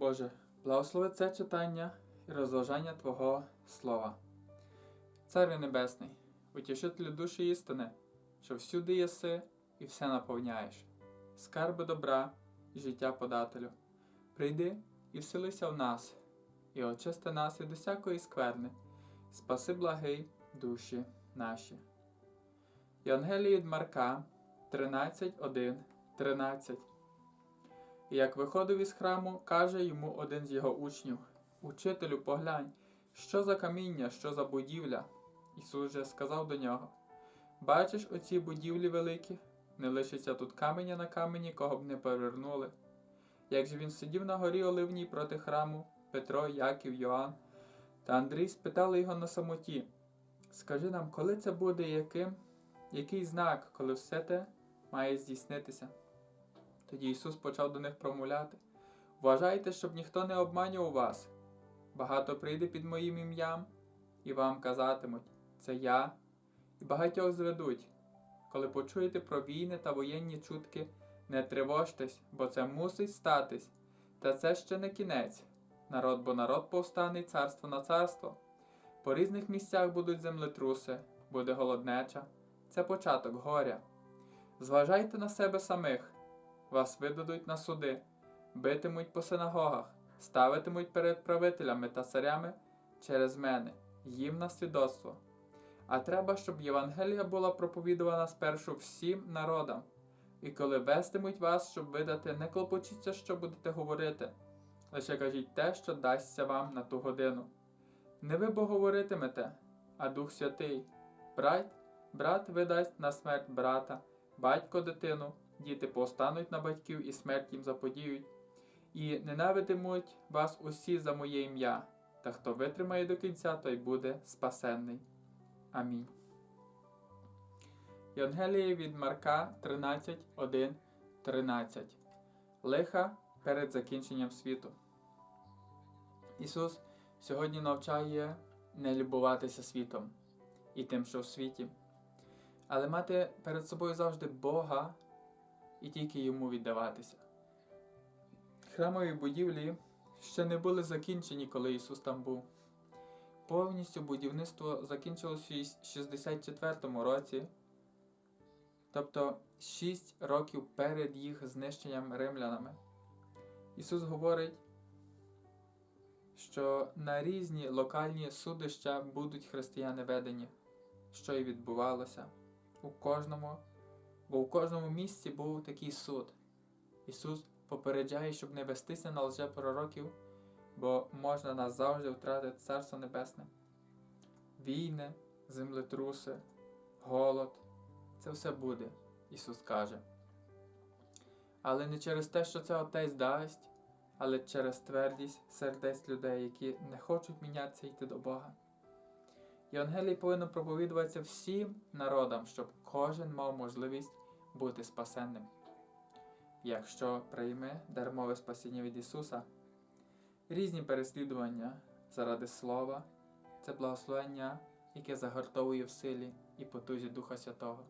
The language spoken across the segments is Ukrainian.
Боже, благослови це читання і розважання Твого Слова. Царю Небесний, утішителю душі істини, що всюди єси і все наповняєш, скарби добра і життя подателю. Прийди і вселися в нас, і очисти нас від усякої скверни, спаси благий душі наші. Євангелії Марка 13.1, 13 І як виходив із храму, каже йому один з його учнів: Учителю, поглянь, що за каміння, що за будівля. Ісус же сказав до нього: Бачиш оці будівлі великі, не лишиться тут каменя на камені, кого б не перевернули. Як же він сидів на горі Оливній проти храму, Петро, Яків, Йоанн та Андрій спитали його на самоті: Скажи нам, коли це буде, яким, який знак, коли все те має здійснитися? Тоді Ісус почав до них промовляти: Вважайте, щоб ніхто не обманював вас. Багато прийде під моїм ім'ям, і вам казатимуть, це я, і багатьох зведуть. Коли почуєте про війни та воєнні чутки, не тривожтесь, бо це мусить статись. Та це ще не кінець. Народ, бо народ повстане, царство на царство. По різних місцях будуть землетруси, буде голоднеча. Це початок горя. Зважайте на себе самих, вас видадуть на суди, битимуть по синагогах, ставитимуть перед правителями та царями через мене, їм на свідоцтво. А треба, щоб Євангелія була проповідувана спершу всім народам. І коли вестимуть вас, щоб видати, не клопочіться, що будете говорити, лише кажіть те, що дасться вам на ту годину. Не ви бо говоритимете, а Дух Святий. Брат, брат видасть на смерть брата, батько дитину, діти повстануть на батьків і смерть їм заподіють, і ненавидимуть вас усі за моє ім'я, та хто витримає до кінця, той буде спасенний. Амінь. Євангеліє від Марка 13, 1, 13. Лиха перед закінченням світу. Ісус сьогодні навчає не любуватися світом і тим, що в світі, але мати перед собою завжди Бога і тільки йому віддаватися. Храмові будівлі ще не були закінчені, коли Ісус там був. Повністю будівництво закінчилося в 64 році, тобто 6 років перед їх знищенням римлянами. Ісус говорить, що на різні локальні судища будуть християни ведені, що і відбувалося у кожному, бо у кожному місці був такий суд. Ісус попереджає, щоб не вестися на лжепророків, бо можна назавжди втратити Царство Небесне. Війни, землетруси, голод це все буде, Ісус каже. Але не через те, що це Отець дасть, але через твердість сердець людей, які не хочуть мінятися йти до Бога. Євангелій повинно проповідуватися всім народам, щоб кожен мав можливість бути спасенним. Якщо прийме дармове спасіння від Ісуса, різні переслідування заради Слова це благословення, яке загортовує в силі і потузі Духа Святого.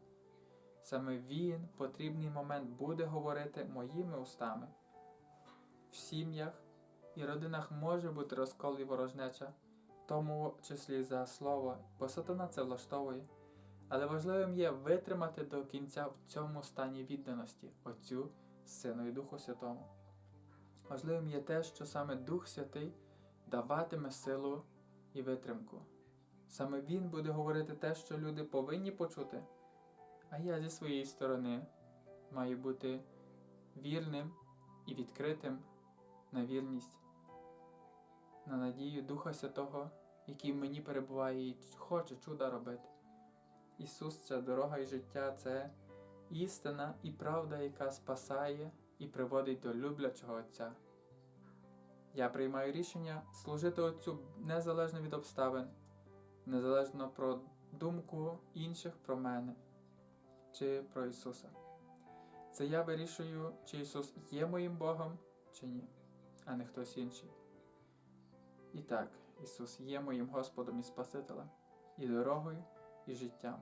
Саме Він в потрібний момент буде говорити моїми устами. В сім'ях і родинах може бути розкол і ворожнеча, тому числі за слово, бо сатана це влаштовує. Але важливим є витримати до кінця в цьому стані відданості Отцю, Сину і Духу Святому. Важливим є те, що саме Дух Святий даватиме силу і витримку. Саме Він буде говорити те, що люди повинні почути, а я зі своєї сторони маю бути вірним і відкритим на вірність, на надію Духа Святого, який мені перебуває і хоче чуда робити. Ісус це дорога і життя, це істина і правда, яка спасає і приводить до люблячого Отця. Я приймаю рішення служити Отцю незалежно від обставин, незалежно про думку інших про мене чи про Ісуса. Це я вирішую, чи Ісус є моїм Богом, чи ні, а не хтось інший. І так, Ісус є моїм Господом і Спасителем, і дорогою, і життям.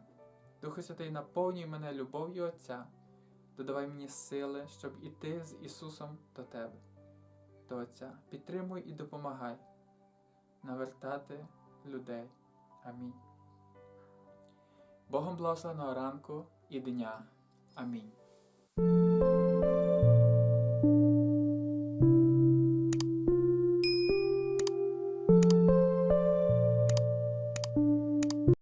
Духу Святий, наповнюй мене любов'ю Отця, додавай мені сили, щоб іти з Ісусом до Тебе. до Отця. Підтримуй і допомагай навертати людей. Амінь. Богом благословеного ранку і дня. Амінь.